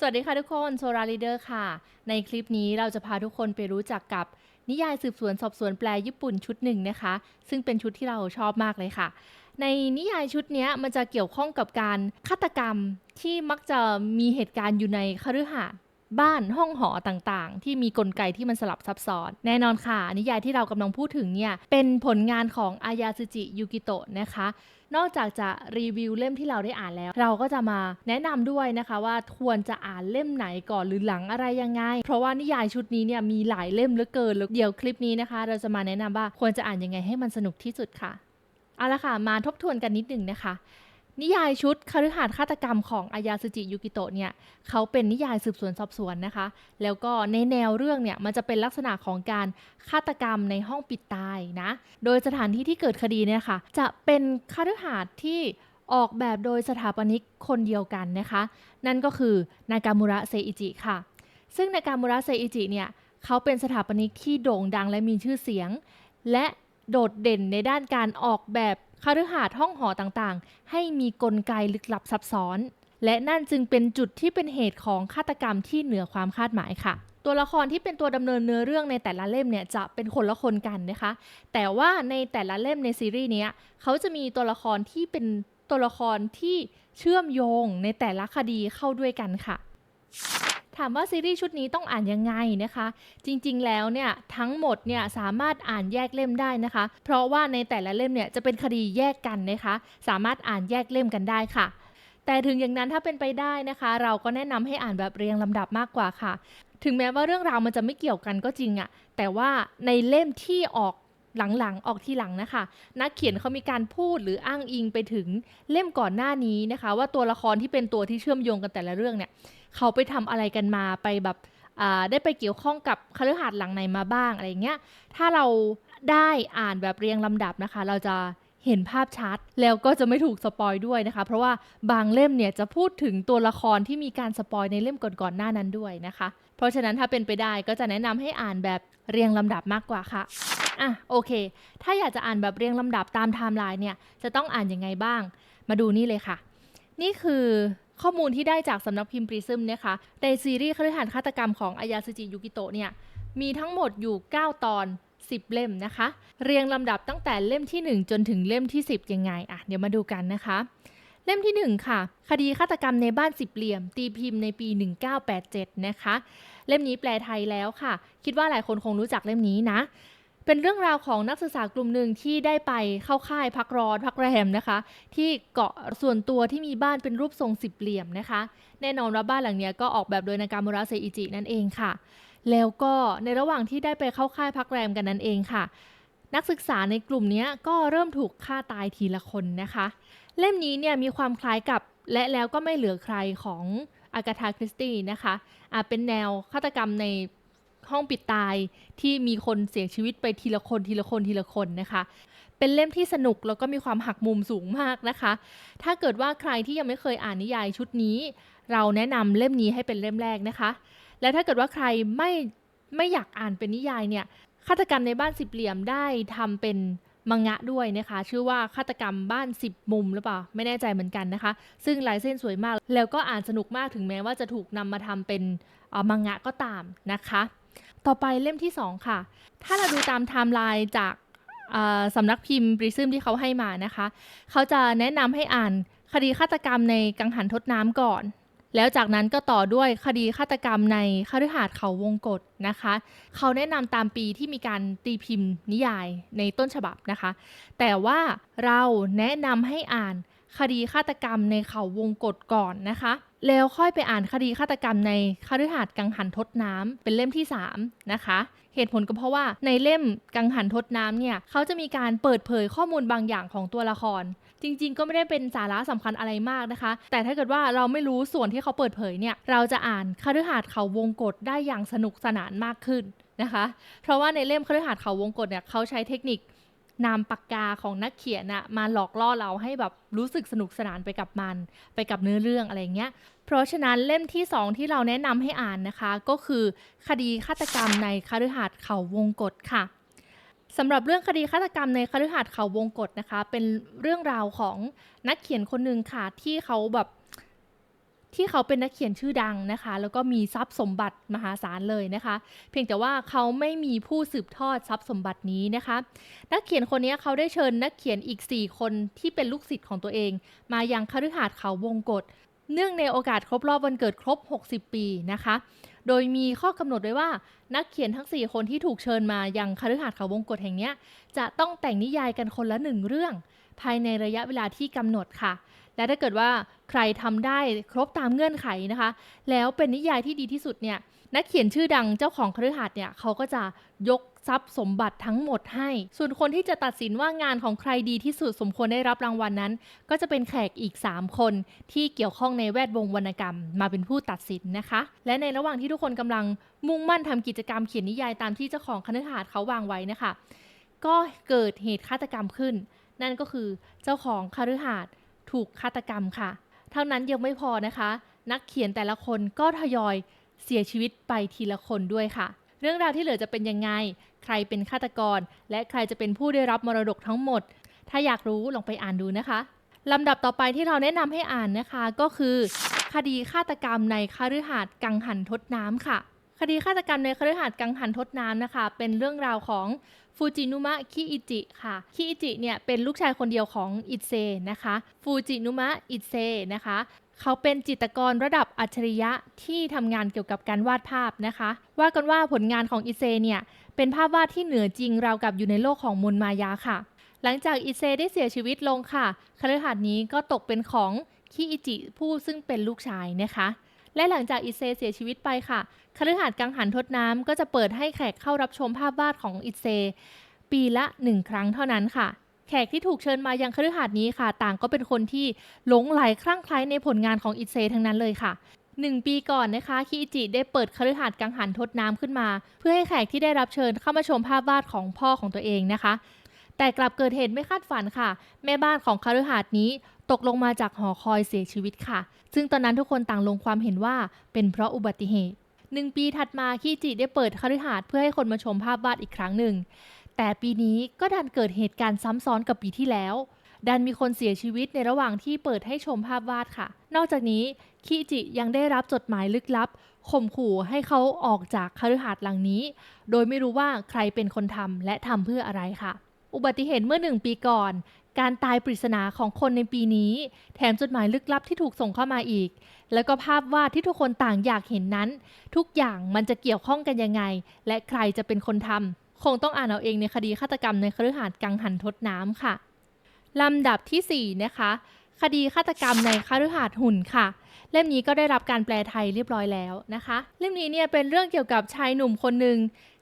สวัสดีค่ะทุกคนโซราลีเดอร์ค่ะ ในคลิปนี้เราจะพาทุกคนไปรู้จักกับนิยายสืบสวนสอบสวนแปลญี่ปุ่นชุดหนึ่งนะคะ ซึ่งเป็นชุดที่เราชอบมากเลยค่ะ ในนิยายชุดนี้มันจะเกี่ยวข้องกับการฆาตกรรมที่มักจะมีเหตุการณ์อยู่ในคฤหาสน์ บ้านห้องหอต่างๆ ที่มีกลไกที่มันสลับซับซ้อน แน่นอนค่ะ นิยายที่เรากำลังพูดถึงเนี่ย เป็นผลงานของอายาสึจิยูกิโตะนะคะ นอกจากจะรีวิวเล่มที่เราได้อ่านแล้ว เราก็จะมาแนะนำด้วยนะคะว่าควรจะอ่านเล่มไหนก่อนหรือหลังอะไรยังไง เพราะว่านิยายชุดนี้เนี่ยมีหลายเล่มเหลือเกินแล้วเดี๋ยวคลิปนี้นะคะ เราจะมาแนะนำว่าควรจะอ่านยังไงให้มันสนุกที่สุดค่ะเอาละค่ะมาทบทวนกันนิดหนึ่งนะคะ นิยายชุดคฤหาสน์ฆาตกรรมของอายาสึจิยูกิโตะเนี่ยเขาเป็นนิยายสืบสวนสอบสวนนะคะ แล้วก็ในแนวเรื่องเนี่ยมันจะเป็นลักษณะของการฆาตกรรมในห้องปิดตายนะ โดยสถานที่ที่เกิดคดีเนี่ยค่ะ จะเป็นคฤหาสน์ที่ออกแบบโดยสถาปนิกคนเดียวกันนะคะ นั่นก็คือนากามุระเซอิจิค่ะ ซึ่งนากามุระเซอิจิเนี่ยเขาเป็นสถาปนิกที่โด่งดังและมีชื่อเสียง และโดดเด่นในด้านการออกแบบ คฤหาสน์ห้องหอต่างๆ ให้มีกลไกลึกลับซับซ้อน และนั่นจึงเป็นจุดที่เป็นเหตุของฆาตกรรมที่เหนือความคาดหมายค่ะ ตัวละครที่เป็นตัวดำเนินเนื้อเรื่องในแต่ละเล่มเนี่ยจะเป็นคนละคนกันนะคะ แต่ว่าในแต่ละเล่มในซีรีส์นี้เขาจะมีตัวละครที่เป็นตัวละครที่เชื่อมโยงในแต่ละคดีเข้าด้วยกันค่ะ ถามว่าซีรีส์ชุดนี้ต้องอ่านยังไงนะคะ จริงๆ แล้วเนี่ยทั้งหมดเนี่ยสามารถอ่านแยกเล่มได้นะคะ เพราะว่าในแต่ละเล่มเนี่ยจะเป็นคดีแยกกันนะคะ สามารถอ่านแยกเล่มกันได้ค่ะแต่ถึงอย่างนั้นถ้าเป็นไปได้นะคะ เราก็แนะนำให้อ่านแบบเรียงลำดับมากกว่าค่ะ ถึงแม้ว่าเรื่องราวมันจะไม่เกี่ยวกันก็จริงอะแต่ว่าในเล่มที่ออก หลังๆ ออกทีหลังนะคะ นักเขียนเขามีการพูดหรืออ้างอิงไปถึงเล่มก่อนหน้านี้นะคะ ว่าตัวละครที่เป็นตัวที่เชื่อมโยงกันแต่ละเรื่องเนี่ยเขาไปทำอะไรกันมาไปแบบได้ไปเกี่ยวข้องกับคฤหาสน์หลังไหนมาบ้างอะไรเงี้ยถ้าเราได้อ่านแบบเรียงลำดับนะคะ เราจะเห็นภาพชัดแล้วก็จะไม่ถูกสปอยด้วยนะคะ เพราะว่าบางเล่มเนี่ยจะพูดถึงตัวละครที่มีการสปอยในเล่มก่อนๆหน้านั้นด้วยนะคะ เพราะฉะนั้นถ้าเป็นไปได้ก็จะแนะนำให้อ่านแบบเรียงลำดับมากกว่าค่ะ อะโอเค ถ้าอยากจะอ่านแบบเรียงลำดับตามไทม์ไลน์เนี่ยจะต้องอ่านยังไงบ้าง มาดูนี่เลยค่ะ นี่คือข้อมูลที่ได้จากสำนักพิมพ์ปริซึมนะคะในซีรีส์คฤหาสน์ฆาตกรรมของอายาสึจิยุกิโตะเนี่ยมีทั้งหมดอยู่ 9 ตอน 10 เล่มนะคะ เรียงลำดับตั้งแต่เล่มที่ 1 จนถึงเล่มที่ 10 ยังไงอะเดี๋ยวมาดูกันนะคะ เล่มที่ 1 ค่ะ คดีฆาตกรรมในบ้านสิบเหลี่ยม ตีพิมพ์ในปี 1987 นะคะ เล่มนี้แปลไทยแล้วค่ะ คิดว่าหลายคนคงรู้จักเล่มนี้นะ เป็นเรื่องราวของนักศึกษากลุ่มหนึ่งที่ได้ไปเข้าค่ายพักร้อนพักแรมนะคะ ที่เกาะส่วนตัวที่มีบ้านเป็นรูปทรงสิบเหลี่ยมนะคะ แน่นอนว่าบ้านหลังนี้ก็ออกแบบโดยนากามุระเซอิจินั่นเองค่ะ แล้วก็ในระหว่างที่ได้ไปเข้าค่ายพักแรมกันนั่นเองค่ะ นักศึกษาในกลุ่มนี้ก็เริ่มถูกฆ่าตายทีละคนนะคะ เล่มนี้เนี่ยมีความคล้ายกับและแล้วก็ไม่เหลือใครของอากาธาคริสตี้นะคะอะเป็นแนวฆาตกรรมใน ห้องปิดตายที่มีคนเสียชีวิตไปทีละคนทีละคนทีละคนนะคะ เป็นเล่มที่สนุกแล้วก็มีความหักมุมสูงมากนะคะ ถ้าเกิดว่าใครที่ยังไม่เคยอ่านนิยายชุดนี้ เราแนะนำเล่มนี้ให้เป็นเล่มแรกนะคะ และถ้าเกิดว่าใครไม่ไม่อยากอ่านเป็นนิยายเนี่ยฆาตกรรมในบ้านสิบเหลี่ยมได้ทำเป็นมังงะด้วยนะคะ ชื่อว่าฆาตกรรมบ้าน10มุมหรือเปล่า ไม่แน่ใจเหมือนกันนะคะ ซึ่งลายเส้นสวยมาก แล้วก็อ่านสนุกมากถึงแม้ว่าจะถูกนำมาทำเป็นมังงะก็ตามนะคะ ต่อไปเล่มที่ 2 ค่ะ ถ้าเราดูตามไทม์ไลน์จากสำนักพิมพ์ปริซึมที่เขาให้มานะคะ เขาจะแนะนำให้อ่านคดีฆาตกรรมในกังหันทดน้ำก่อน แล้วจากนั้นก็ต่อด้วยคดีฆาตกรรมในคฤหาสน์เขาวงกฏนะคะ เขาแนะนำตามปีที่มีการตีพิมพ์นิยายในต้นฉบับนะคะ แต่ว่าเราแนะนำให้อ่าน คดีฆาตกรรมในเขาวงกฏก่อนนะคะ แล้วค่อยไปอ่านคดีฆาตกรรมในคฤหาสน์กังหันทดน้ำเป็นเล่มที่ 3 นะคะ เหตุผลก็เพราะว่าในเล่มกังหันทดน้ำเนี่ยเขาจะมีการเปิดเผยข้อมูลบางอย่างของตัวละครจริงๆ ก็ไม่ได้เป็นสาระสำคัญอะไรมากนะคะ แต่ถ้าเกิดว่าเราไม่รู้ส่วนที่เขาเปิดเผยเนี่ย เราจะอ่านคฤหาสน์เขาวงกฏได้อย่างสนุกสนานมากขึ้นนะคะ เพราะว่าในเล่มคฤหาสน์เขาวงกฏเนี่ยเขาใช้เทคนิค นามปากกาของนักเขียนน่ะมาหลอกล่อเราให้แบบรู้สึกสนุกสนานไปกับมัน ไปกับเนื้อเรื่องอะไรเงี้ย เพราะฉะนั้นเล่มที่ 2 ที่เราแนะนำให้อ่านนะคะ ก็คือคดีฆาตกรรมในคฤหาสน์เขาวงกฏค่ะสำหรับเรื่องคดีฆาตกรรมในคฤหาสน์เขาวงกฏนะคะ เป็นเรื่องราวของนักเขียนคนหนึ่งค่ะที่เขาแบบ ที่เขาเป็นนักเขียนชื่อดังนะคะ แล้วก็มีทรัพย์สมบัติมหาศาลเลยนะคะ เพียงแต่ว่าเขาไม่มีผู้สืบทอดทรัพย์สมบัตินี้นะคะ นักเขียนคนนี้เขาได้เชิญนักเขียนอีก 4 คนที่เป็นลูกศิษย์ของตัวเอง มายังคฤหาสน์เขาวงกฏเนื่องในโอกาสครบรอบวันเกิดครบ 60 ปีนะคะ โดยมีข้อกำหนดไว้ว่า นักเขียนทั้ง 4 คนที่ถูกเชิญมายังคฤหาสน์เขาวงกฏแห่งนี้จะต้องแต่งนิยายกันคนละหนึ่งเรื่อง ภายในระยะเวลาที่กำหนดค่ะ และถ้าเกิดว่าใครทำได้ครบตามเงื่อนไขนะคะ แล้วเป็นนิยายที่ดีที่สุดเนี่ยนักเขียนชื่อดังเจ้าของคฤหาสน์เนี่ยเขาก็จะยกทรัพย์สมบัติทั้งหมดให้ ส่วนคนที่จะตัดสินว่างานของใครดีที่สุดสมควรได้รับรางวัลนั้น ก็จะเป็นแขกอีก 3 คนที่เกี่ยวข้องในแวดวงวรรณกรรม มาเป็นผู้ตัดสินนะคะ และในระหว่างที่ทุกคนกำลังมุ่งมั่นทำกิจกรรมเขียนนิยายตามที่เจ้าของคฤหาสน์เขาวางไว้นะคะ ก็เกิดเหตุฆาตกรรมขึ้น นั่นก็คือเจ้าของคฤหาสน์ ถูกฆาตกรรมค่ะ เท่านั้นยังไม่พอนะคะ นักเขียนแต่ละคนก็ทยอยเสียชีวิตไปทีละคนด้วยค่ะ เรื่องราวที่เหลือจะเป็นยังไง ใครเป็นฆาตกร และใครจะเป็นผู้ได้รับมรดกทั้งหมด ถ้าอยากรู้ลองไปอ่านดูนะคะลำดับต่อไปที่เราแนะนำให้อ่านนะคะก็คือ คดีฆาตกรรมในคฤหาสน์กังหันทดน้ำค่ะ คดีฆาตกรรมในคฤหาสน์กังหันทดน้ำนะคะ เป็นเรื่องราวของฟูจินุมะคิอิจิค่ะ คิอิจิเนี่ยเป็นลูกชายคนเดียวของอิเซนะคะ ฟูจินุมะอิเซนะคะ เขาเป็นจิตรกรระดับอัจฉริยะที่ทำงานเกี่ยวกับการวาดภาพนะคะ ว่ากันว่าผลงานของอิเซเนี่ยเป็นภาพวาดที่เหนือจริงราวกับอยู่ในโลกของมนมายาค่ะ หลังจากอิเซได้เสียชีวิตลงค่ะคฤหาสน์นี้ก็ตกเป็นของคิอิจิผู้ซึ่งเป็นลูกชายนะคะ และหลังจากอิเซเสียชีวิตไปค่ะคฤหาสน์กังหันทดน้ำก็จะเปิดให้แขกเข้ารับชมภาพวาดของอิเซ ปีละหนึ่งครั้งเท่านั้นค่ะ แขกที่ถูกเชิญมายังคฤหาสน์นี้ค่ะ ต่างก็เป็นคนที่หลงไหลคลั่งไคล้ในผลงานของอิเซทั้งนั้นเลยค่ะหนึ่งปีก่อนนะคะคิอิจิได้เปิดคฤหาสน์กังหันทดน้ำขึ้นมา เพื่อให้แขกที่ได้รับเชิญเข้ามาชมภาพวาดของพ่อของตัวเองนะคะ แต่กลับเกิดเหตุไม่คาดฝันค่ะ แม่บ้านของคฤหาสน์นี้ตกลงมาจากหอคอยเสียชีวิตค่ะ ซึ่งตอนนั้นทุกคนต่างลงความเห็นว่าเป็นเพราะอุบัติเหตุหนึ่งปีถัดมาคิจิได้เปิดคฤหาสน์เพื่อให้คนมาชมภาพวาดอีกครั้งหนึ่ง แต่ปีนี้ก็ดันเกิดเหตุการณ์ซ้ำซ้อนกับปีที่แล้ว ดันมีคนเสียชีวิตในระหว่างที่เปิดให้ชมภาพวาดค่ะ นอกจากนี้คิจิยังได้รับจดหมายลึกลับข่มขู่ให้เขาออกจากคฤหาสน์หลังนี้ โดยไม่รู้ว่าใครเป็นคนทำและทำเพื่ออะไรค่ะ อุบัติเหตุเมื่อหนึ่งปีก่อน การตายปริศนาของคนในปีนี้ แถมจดหมายลึกลับที่ถูกส่งเข้ามาอีก แล้วก็ภาพวาดที่ทุกคนต่างอยากเห็นนั้น ทุกอย่างมันจะเกี่ยวข้องกันยังไง และใครจะเป็นคนทำคงต้องอ่านเอาเองในคดีฆาตกรรมในคฤหาสน์กังหันทดน้ำค่ะลำดับทีสี่4นะคะ คดีฆาตกรรมในคฤหาสน์หุ่นค่ะ เล่มนี้ก็ได้รับการแปลไทยเรียบร้อยแล้วนะคะ เล่มนี้เนี่ยเป็นเรื่องเกี่ยวกับชายหนุ่มคนหนึ่ง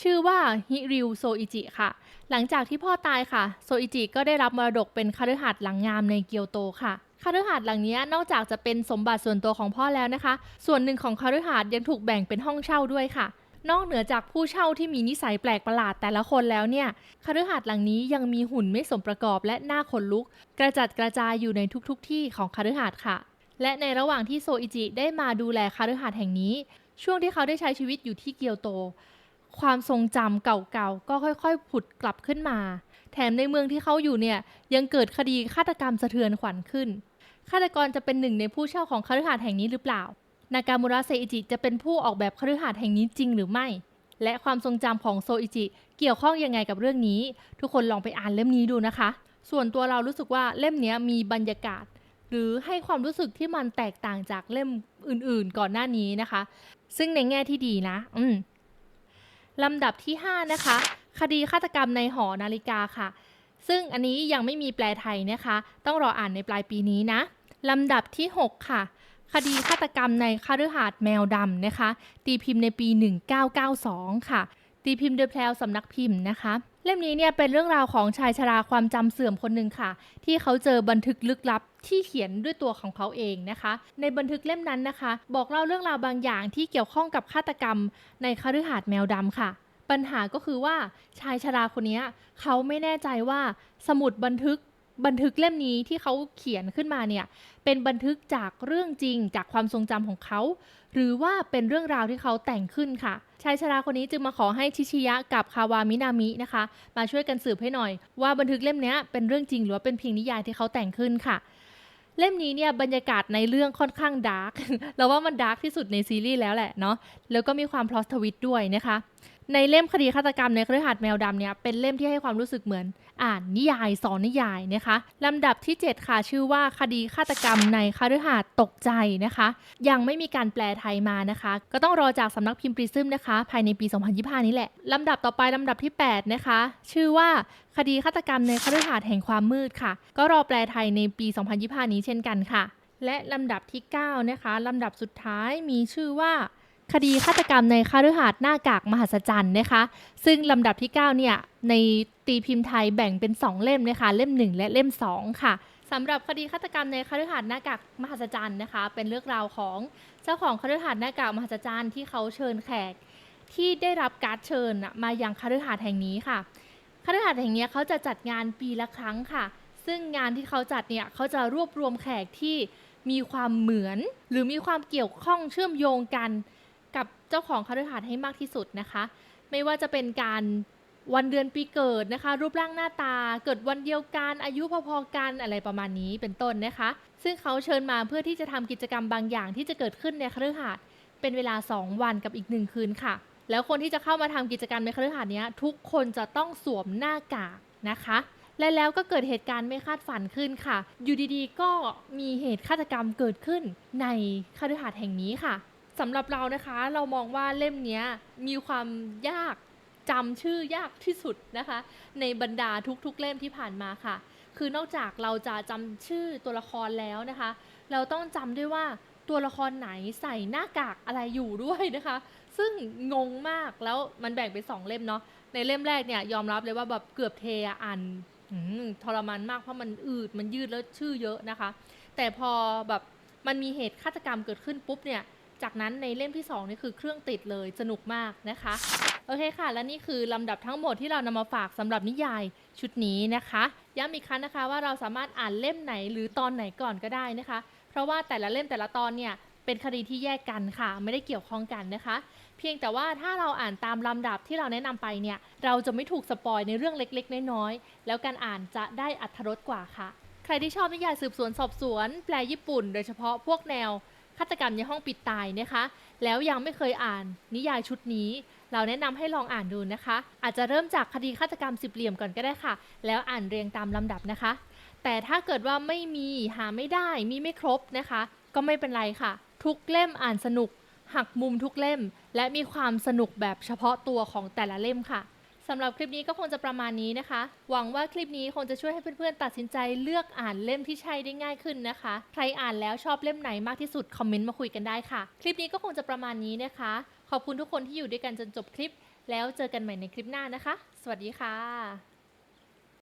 ชื่อว่าฮิริวโซอิจิค่ะ หลังจากที่พ่อตายค่ะ โซอิจิก็ได้รับมรดกเป็นคฤหาสน์หลังงามในเกียวโตค่ะคฤหาสน์หลังนี้นอกจากจะเป็นสมบัติส่วนตัวของพ่อแล้วนะคะ ส่วนหนึ่งของคฤหาสน์ยังถูกแบ่งเป็นห้องเช่าด้วยค่ะ นอกเหนือจากผู้เช่าที่มีนิสัยแปลกประหลาดแต่ละคนแล้วเนี่ยคฤหาสน์หลังนี้ยังมีหุ่นไม่สมประกอบและหน้าขนลุก กระจัดกระจายอยู่ในทุกๆทที่ของคฤหาสน์ค่ะ และในระหว่างที่โซอิจิได้มาดูแลคฤหาสน์แห่งนี้ ช่วงที่เขาได้ใช้ชีวิตอยู่ที่เกียวโต ความทรงจำเก่าๆก็ค่อยๆผุดกลับขึ้นมา แถมในเมืองที่เขาอยู่เนี่ยยังเกิดคดีฆาตกรรมสะเทือนขวัญขึ้นฆาตกรจะเป็นหนึ่งในผู้เช่าของคฤหาสน์แห่งนี้หรือเปล่า นากามูระเซอิจิจะเป็นผู้ออกแบบคฤหาสน์แห่งนี้จริงหรือไม่ และความทรงจำของโซอิจิเกี่ยวข้องยังไงกับเรื่องนี้ ทุกคนลองไปอ่านเล่มนี้ดูนะคะ ส่วนตัวเรารู้สึกว่าเล่มนี้มีบรรยากาศ หรือให้ความรู้สึกที่มันแตกต่างจากเล่มอื่นๆก่อนหน้านี้นะคะ ซึ่งในแง่ที่ดีนะ อืมลำดับที่ 5 นะคะ คดีฆาตกรรมในหอนาฬิกาค่ะ ซึ่งอันนี้ยังไม่มีแปลไทยนะคะ ต้องรออ่านในปลายปีนี้นะ ลำดับที่ 6 ค่ะ คดีฆาตกรรมในคฤหาสน์แมวดำนะคะ ตีพิมพ์ในปี 1992 ค่ะ ตีพิมพ์โดยแพลวสำนักพิมพ์นะคะ เล่มนี้เนี่ยเป็นเรื่องราวของชายชราความจำเสื่อมคนหนึ่งค่ะ ที่เขาเจอบันทึกลึกลับที่เขียนด้วยตัวของเขาเองนะคะ ในบันทึกเล่มนั้นนะคะ บอกเล่าเรื่องราวบางอย่างที่เกี่ยวข้องกับฆาตกรรม ในคฤหาสน์แมวดำค่ะ ปัญหาก็คือว่าชายชราคนนี้เขาไม่แน่ใจว่าสมุดบันทึก บันทึกเล่มนี้ที่เขาเขียนขึ้นมาเนี่ยเป็นบันทึกจากเรื่องจริงจากความทรงจำของเขา หรือว่าเป็นเรื่องราวที่เขาแต่งขึ้นค่ะชายชราคนนี้จึงมาขอให้ชิชิยะกับคาวามินามินะคะ มาช่วยกันสืบให้หน่อย ว่าบันทึกเล่มนี้เป็นเรื่องจริงหรือว่าเป็นเพียงนิยายที่เขาแต่งขึ้นค่ะ เล่มนี้เนี่ยบรรยากาศในเรื่องค่อนข้างดาร์กเราว่ามันดาร์กที่สุดในซีรีส์แล้วแหละเนาะแล้วก็มีความพลอตทวิตด้วยนะคะ ในเล่มคดีฆาตกรรมในคฤหาสน์แมวดำเนี่ยเป็นเล่มที่ให้ความรู้สึกเหมือน อ่านนิยายสอนนิยายนะคะลำดับที่ 7 ค่ะชื่อว่าคดีฆาตกรรมในคฤหาสน์ตกใจนะคะ ยังไม่มีการแปลไทยมานะคะ ก็ต้องรอจากสำนักพิมพ์ปริซึมนะคะ ภายในปี 2025 นี้แหละลำดับต่อไปลำดับที่ 8 นะคะ ชื่อว่าคดีฆาตกรรมในคฤหาสน์แห่งความมืดค่ะ ก็รอแปลไทยในปี 2025 นี้เช่นกันค่ะ และลำดับที่ 9 นะคะลำดับสุดท้ายมีชื่อว่า คดีฆาตกรรมในคฤหาสน์หน้ากากมหัศจรรย์นะคะ ซึ่งลำดับที่ 9 เนี่ย ในตีพิมพ์ไทยแบ่งเป็น 2 เล่มนะคะ เล่ม 1 และเล่ม 2 ค่ะสำหรับคดีฆาตกรรมในคฤหาสน์หน้ากากมหัศจรรย์นะคะ เป็นเรื่องราวของเจ้าของคฤหาสน์หน้ากากมหัศจรรย์ที่เขาเชิญแขก ที่ได้รับการดเชิญมายังคฤหาสน์แห่งนี้ค่ะคฤหาสน์แห่งนี้เขาจะจัดงานปีละครั้งค่ะ ซึ่งงานที่เขาจัดเนี่ยเขาจะรวบรวมแขกที่มีความเหมือน หรือมีความเกี่ยวข้องเชื่อมโยงกัน กับเจ้าของคฤหาสน์ให้มากที่สุดนะคะ ไม่ว่าจะเป็นการวันเดือนปีเกิดนะคะ รูปร่างหน้าตาเกิดวันเดียวกันอายุพอๆกันอะไรประมาณนี้เป็นต้นนะคะ ซึ่งเขาเชิญมาเพื่อที่จะทำกิจกรรมบางอย่างที่จะเกิดขึ้นในคฤหาสน์เป็นเวลา 2 วันกับอีกหนึ่งคืนค่ะ แล้วคนที่จะเข้ามาทำกิจกรรมในคฤหาสน์เนี้ยทุกคนจะต้องสวมหน้ากากนะคะและแล้วก็เกิดเหตุการณ์ไม่คาดฝันขึ้นค่ะ อยู่ดีๆ ก็มีเหตุฆาตกรรมเกิดขึ้นในคฤหาสน์แห่งนี้ค่ะ สำหรับเรานะคะ เรามองว่าเล่มนี้มีความยากจำชื่อยากที่สุดนะคะ ในบรรดาทุกๆเล่มที่ผ่านมาค่ะ คือนอกจากเราจะจำชื่อตัวละครแล้วนะคะ เราต้องจำด้วยว่าตัวละครไหนใส่หน้ากากอะไรอยู่ด้วยนะคะ ซึ่งงงมากแล้วมันแบ่งเป็นสองเล่มเนาะในเล่มแรกเนี่ยยอมรับเลยว่าแบบเกือบเทอะอ่านอทรมานมากเพราะมันอืดมันยืดแล้วชื่อเยอะนะคะ แต่พอแบบมันมีเหตุฆาตกรรมเกิดขึ้นปุ๊บเนี่ย จากนั้นในเล่มที่ 2 นี่คือเครื่องติดเลยสนุกมากนะคะ โอเคค่ะ และนี่คือลำดับทั้งหมดที่เรานำมาฝากสำหรับนิยายชุดนี้นะคะ ย้ำอีกครั้งนะคะว่าเราสามารถอ่านเล่มไหนหรือตอนไหนก่อนก็ได้นะคะ เพราะว่าแต่ละเล่มแต่ละตอนเนี่ยเป็นคดีที่แยกกันค่ะ ไม่ได้เกี่ยวข้องกันนะคะ เพียงแต่ว่าถ้าเราอ่านตามลำดับที่เราแนะนำไปเนี่ยเราจะไม่ถูกสปอยในเรื่องเล็กๆ น้อยๆแล้วการอ่านจะได้อัธรสกว่าค่ะ ใครที่ชอบนิยายสืบสวนสอบสวน แปลญี่ปุ่น โดยเฉพาะพวกแนว ฆาตกรรมในห้องปิดตายนะคะ แล้วยังไม่เคยอ่านนิยายชุดนี้ เราแนะนำให้ลองอ่านดูนะคะ อาจจะเริ่มจากคดีฆาตกรรมสิบเหลี่ยมก่อนก็ได้ค่ะ แล้วอ่านเรียงตามลำดับนะคะ แต่ถ้าเกิดว่าไม่มีหาไม่ได้มีไม่ครบนะคะ ก็ไม่เป็นไรค่ะ ทุกเล่มอ่านสนุกหักมุมทุกเล่ม และมีความสนุกแบบเฉพาะตัวของแต่ละเล่มค่ะ สำหรับคลิปนี้ก็คงจะประมาณนี้นะคะ หวังว่าคลิปนี้คงจะช่วยให้เพื่อนๆ ตัดสินใจเลือกอ่านเล่มที่ใช้ได้ง่ายขึ้นนะคะ ใครอ่านแล้วชอบเล่มไหนมากที่สุดคอมเมนต์มาคุยกันได้ค่ะ คลิปนี้ก็คงจะประมาณนี้นะคะ ขอบคุณทุกคนที่อยู่ด้วยกันจนจบคลิป แล้วเจอกันใหม่ในคลิปหน้านะคะ สวัสดีค่ะ